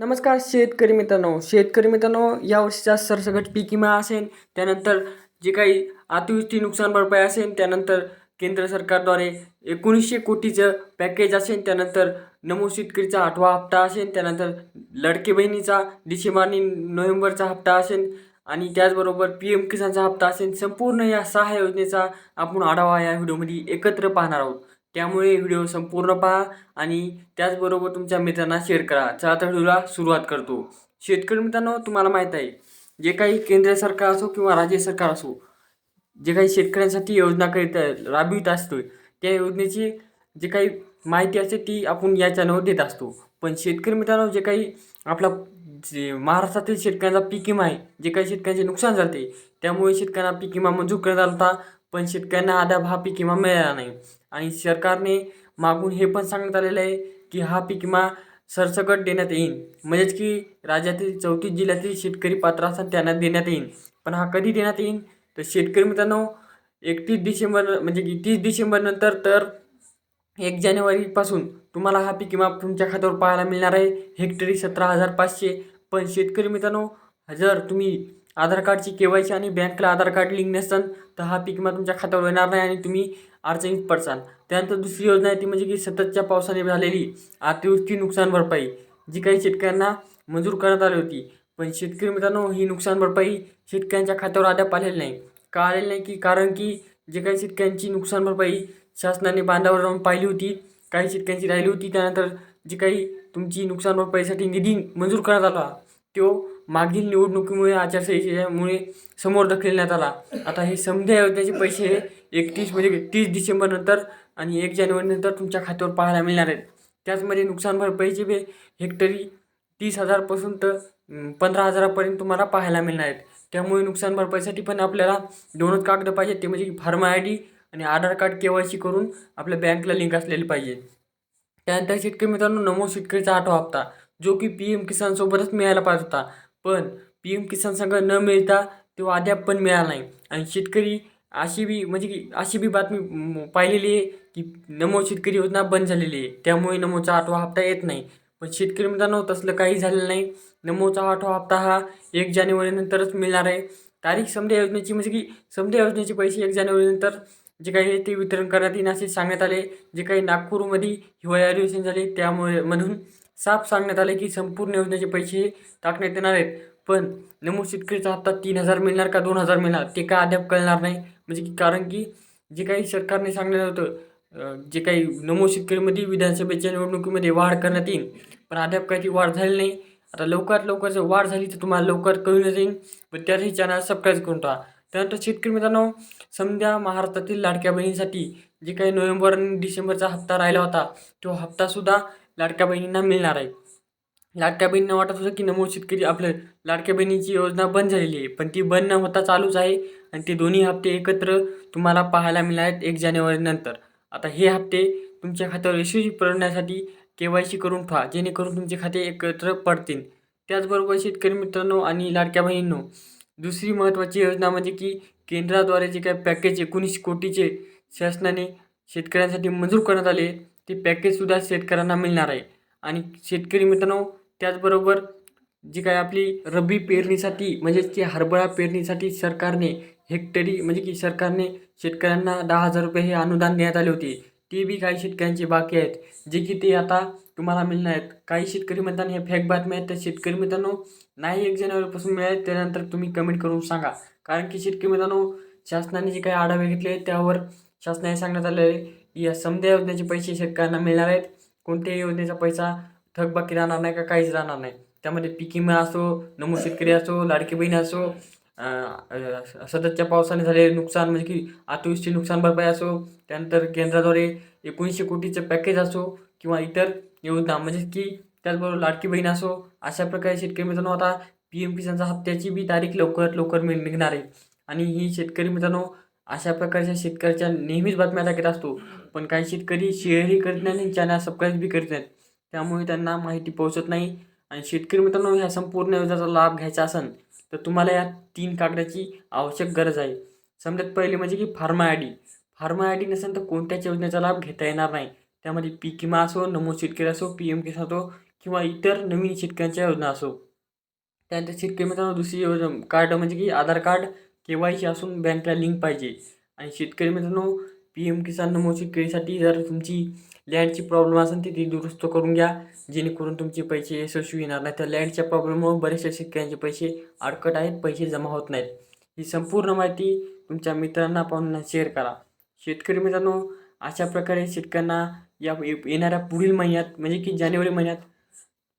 नमस्कार शेतकरी मित्रांनो. शेतकरी मित्रांनो या वर्षीचा सरसगट पीक विमा असेल त्यानंतर जे काही अतिवृष्टी नुकसान भरपाई असेल त्यानंतर केंद्र सरकारद्वारे एकोणीसशे कोटीचं पॅकेज असेल त्यानंतर नमो शेतकरीचा आठवा हप्ता असेल त्यानंतर लडके बहिणीचा डिसेंबर आणि नोव्हेंबरचा हप्ता असेल आणि त्याचबरोबर पी एम किसानचा हप्ता असेल संपूर्ण या सहा योजनेचा आपण आढावा या व्हिडिओमध्ये एकत्र पाहणार आहोत. त्यामुळे व्हिडिओ संपूर्ण पहा आणि त्याचबरोबर तुमच्या मित्रांना शेअर करा. चला तर व्हिडिओला सुरुवात करतो. शेतकरी मित्रांनो तुम्हाला माहीत आहे जे काही केंद्र सरकार असो किंवा राज्य सरकार असो जे काही शेतकऱ्यांसाठी योजना करीत राबवित असतो त्या योजनेची जे काही माहिती असते ती आपण या चॅनलवर देत असतो. पण शेतकरी मित्रांनो जे काही आपला जे महाराष्ट्रातील शेतकऱ्यांचा पीक विमा आहे जे काही शेतकऱ्यांचे नुकसान झाले त्यामुळे शेतकऱ्यांना पीक विमा मंजूर करण्यात आला होता पण शेतकऱ्यांना आधा हा पीक विमा मिळाला नाही. आणि सरकारने मागून हे पण सांगण्यात आलेलं आहे की हा पीक विमा सरसकट देण्यात येईल म्हणजेच की राज्यातील चौतीस जिल्ह्यातील शेतकरी पात्र असतात त्यांना देण्यात येईल पण हा कधी देण्यात येईल तर शेतकरी मित्रांनो एकतीस डिसेंबर म्हणजे की तीस डिसेंबरनंतर तर एक जानेवारीपासून तुम्हाला हा पीक विमा तुमच्या खात्यावर पाहायला मिळणार आहे. हेक्टरी सतरा हजार पाचशे. पण शेतकरी मित्रांनो जर तुम्ही आधार कार्डची के वाय सी आणि बँकला आधार कार्ड लिंक नसेल तर हा पीक विमा तुमच्या खात्यावर येणार नाही आणि तुम्ही अडचणीत पडसाल. त्यानंतर दुसरी योजना आहे ती म्हणजे की सततच्या पावसाने झालेली अतिवृष्टी नुकसान भरपाई जी काही शेतकऱ्यांना मंजूर करण्यात आली होती. पण शेतकरी मित्रांनो ही नुकसान भरपाई शेतकऱ्यांच्या खात्यावर अद्याप आलेली नाही. का आलेली नाही की? कारण की जे काही शेतकऱ्यांची नुकसान भरपाई शासनाने बांधावर जाऊन पाहिली होती काही शेतकऱ्यांची राहिली होती त्यानंतर जी काही तुमची नुकसान भरपाईसाठी निधी मंजूर करण्यात आला तो मागील निवडणुकीमुळे आचारसंहितेमुळे समोर ढकलण्यात आला. आता हे समध्या योजनेचे पैसे हे एकतीस म्हणजे तीस डिसेंबरनंतर आणि एक जानेवारीनंतर तुमच्या खात्यावर पाहायला मिळणार आहेत. त्याचमध्ये नुकसान भरपाईचे बे हेक्टरी तीस हजारपासून तर पंधरा हजारापर्यंत तुम्हाला पाहायला मिळणार आहेत. त्यामुळे नुकसान भरपाईसाठी पण आपल्याला दोनच कागद पाहिजेत. ते म्हणजे फार्मा आय डी आणि Aadhaar card K Y C करून आपल्या बँकला लिंक असलेली पाहिजे. त्यानंतर शेतकरी मित्रांनो नमो शेतकरीचा आठवा हप्ता जो की पी एम किसानसोबतच मिळायला पाहिजे होता. पण पी एम किसान संघ न मिळता तो अद्याप पण मिळाला नाही. आणि शेतकरी अशी बी म्हणजे की अशी बी बातमी पाहिलेली आहे की नमो शेतकरी योजना बंद झालेली आहे. त्यामुळे नमोचा आठवा हप्ता येत नाही. पण शेतकरी मित्रांनो तसलं काही झालेलं नाही. नमोचा आठवा हप्ता हा एक जानेवारीनंतरच मिळणार आहे. तारीख समध्या योजनेची म्हणजे की समध्या योजनेचे पैसे एक जानेवारीनंतर जे काही ते वितरण करण्यात येईल असे सांगण्यात आले. जे काही नागपूरमध्ये हिवाळी अधिवेशन झाले त्यामुळे म्हणून साफ सांगण्यात आले की संपूर्ण योजनेचे पैसे टाकण्यात येणार आहेत. पण नमूद शेतकरीचा हप्ता तीन हजार मिळणार का दोन हजार मिळणार? ते का अद्याप कळणार नाही. म्हणजे की कारण की जे काही सरकारने सांगण्यात होतं जे काही नमो शेतकरीमध्ये विधानसभेच्या निवडणुकीमध्ये वाढ करण्यात येईल. पण अद्याप काही ती वाढ झाली नाही. आता लवकरात लवकर जर वाढ झाली तर तुम्हाला लवकर कळूनच येईल. पण त्यासाठी चॅनल सबस्क्राईब करून टाका त्यानंतर शेतकरी मित्रांनो समजा महाराष्ट्रातील लाडक्या बहिणीसाठी जे काही नोव्हेंबर आणि डिसेंबरचा हप्ता राहिला होता तो हप्तासुद्धा लाडक्या बहिणींना मिळणार आहे. लाडक्या बहिणींना वाटत होतं की नमो शेतकरी आपलं लाडक्या बहिणीची योजना बंद झालेली आहे. पण ती बंद न होता चालूच आहे आणि ते दोन्ही हप्ते एकत्र तुम्हाला पाहायला मिळणार आहेत एक जानेवारीनंतर आता हे हप्ते तुमच्या खात्यावर यशस्वी पडण्यासाठी के वाय सी करून ठेवा जेणेकरून तुमचे खाते एकत्र पडतील. त्याचबरोबर शेतकरी मित्रांनो आणि लाडक्या बहिणींनो दुसरी महत्त्वाची योजना म्हणजे की केंद्राद्वारे जे काही पॅकेज एकोणीस कोटीचे शासनाने शेतकऱ्यांसाठी मंजूर करण्यात आले ते पॅकेजसुद्धा शेतकऱ्यांना मिळणार आहे. आणि शेतकरी मित्रांनो त्याचबरोबर जी काय आपली रब्बी पेरणीसाठी म्हणजेच की हरभरा पेरणीसाठी सरकारने हेक्टरी म्हणजे की सरकारने शेतकऱ्यांना दहा हजार रुपये हे अनुदान देण्यात आले होते. ते बी काही शेतकऱ्यांचे बाकी आहेत. जे की ते आता तुम्हाला मिळणार आहेत. काही शेतकरी म्हणतात हे फेक बातम्या आहेत. त्या शेतकरी मित्रांनो नाही एक जानेवारीपासून मिळाले त्यानंतर तुम्ही कमेंट करून सांगा. कारण की शेतकरी मित्रांनो शासनाने जे काही आढावे घेतले त्यावर शासनाने सांगण्यात आले आहे. या समध्या योजनेचे पैसे शेतकऱ्यांना मिळणार आहेत. कोणत्याही योजनेचा पैसा थकबाकी राहणार नाही का काहीच राहणार नाही. त्यामध्ये पीक विमा असो नमो शेतकरी असो लाडकी बहीण असो सततच्या पावसाने झालेले नुकसान म्हणजे की अतिवृष्टी नुकसान भरपाई असो त्यानंतर केंद्राद्वारे एकोणीसशे कोटीचं पॅकेज असो किंवा इतर योजना म्हणजे की त्याचबरोबर लाडकी बहीण असो अशा प्रकारे शेतकरी मित्रांनो आता पी एम किसानचा हप्त्याची बी तारीख लवकरात लवकर मिळ निघणार आहे. आणि ही शेतकरी मित्रांनो अशा प्रकारच्या शेतकऱ्याच्या नेहमीच बातम्या टाकत असतो. पण काही शेतकरी शेअरही करत नाही आणि चॅनल सबस्क्राईब बी करत नाहीत. त्यामुळे त्यांना माहिती पोहोचत नाही. आणि शेतकरी मित्रांनो ह्या संपूर्ण योजनेचा लाभ घ्यायचा असेल तर तुम्हाला या तीन कागदाची आवश्यक गरज आहे. समजत पहिले म्हणजे की farmer I D. Farmer I D नसेल तर कोणत्याच योजनेचा लाभ घेता येणार नाही. त्यामध्ये पीक विमा असो नमो शेतकरी असो पी एम किसान असो किंवा इतर नवीन शेतकऱ्यांच्या योजना असो. त्यानंतर शेतकरी मित्रांनो दुसरी योजना कार्ड म्हणजे की Aadhaar card K Y C असून बँकला लिंक पाहिजे. आणि शेतकरी मित्रांनो पी एम किसान नमो शेतकरीसाठी जर तुमची लँडची प्रॉब्लेम असेल ती ती दुरुस्त करून घ्या. जेणेकरून तुमचे पैसे यशस्वी येणार नाही. तर लँडच्या प्रॉब्लेममुळे बरेचशा शेतकऱ्यांचे पैसे अडकट आहेत पैसे जमा होत नाहीत. ही संपूर्ण माहिती तुमच्या मित्रांना पाहून शेअर करा. शेतकरी मित्रांनो अशा प्रकारे शेतकऱ्यांना या येणाऱ्या पुढील महिन्यात म्हणजे की जानेवारी महिन्यात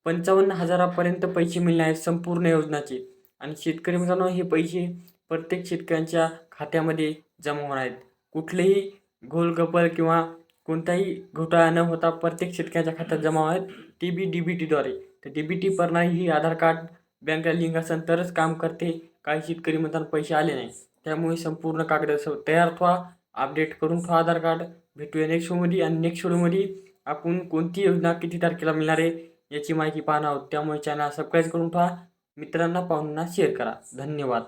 पंचावन्न हजारापर्यंत पैसे मिळणार आहेत संपूर्ण योजनाचे. आणि शेतकरी मित्रांनो हे पैसे प्रत्येक शेतकऱ्यांच्या खात्यामध्ये जमा होणार आहेत. कुठलेही घोलगपल किंवा कोणताही घोटाळा न होता प्रत्येक शेतकऱ्याच्या खात्यात जमा आहेत. टी बी डी बी टीद्वारे. तर डी बी टी प्रणाली ही आधार कार्ड बँकला लिंक असेल तरच काम करते. काही शेतकरी म्हणताना पैसे आले नाही त्यामुळे संपूर्ण कागद तयार ठेवा अपडेट करून ठेवा आधार कार्ड. भेटूया नेक्स्ट शोमध्ये आणि नेक्स्ट शोमध्ये आपण कोणती योजना किती तारखेला मिळणार आहे याची माहिती पाहणार आहोत. त्यामुळे चॅनल सबस्क्राईब करून ठेवा. मित्रांना पाहुणांना शेअर करा. धन्यवाद.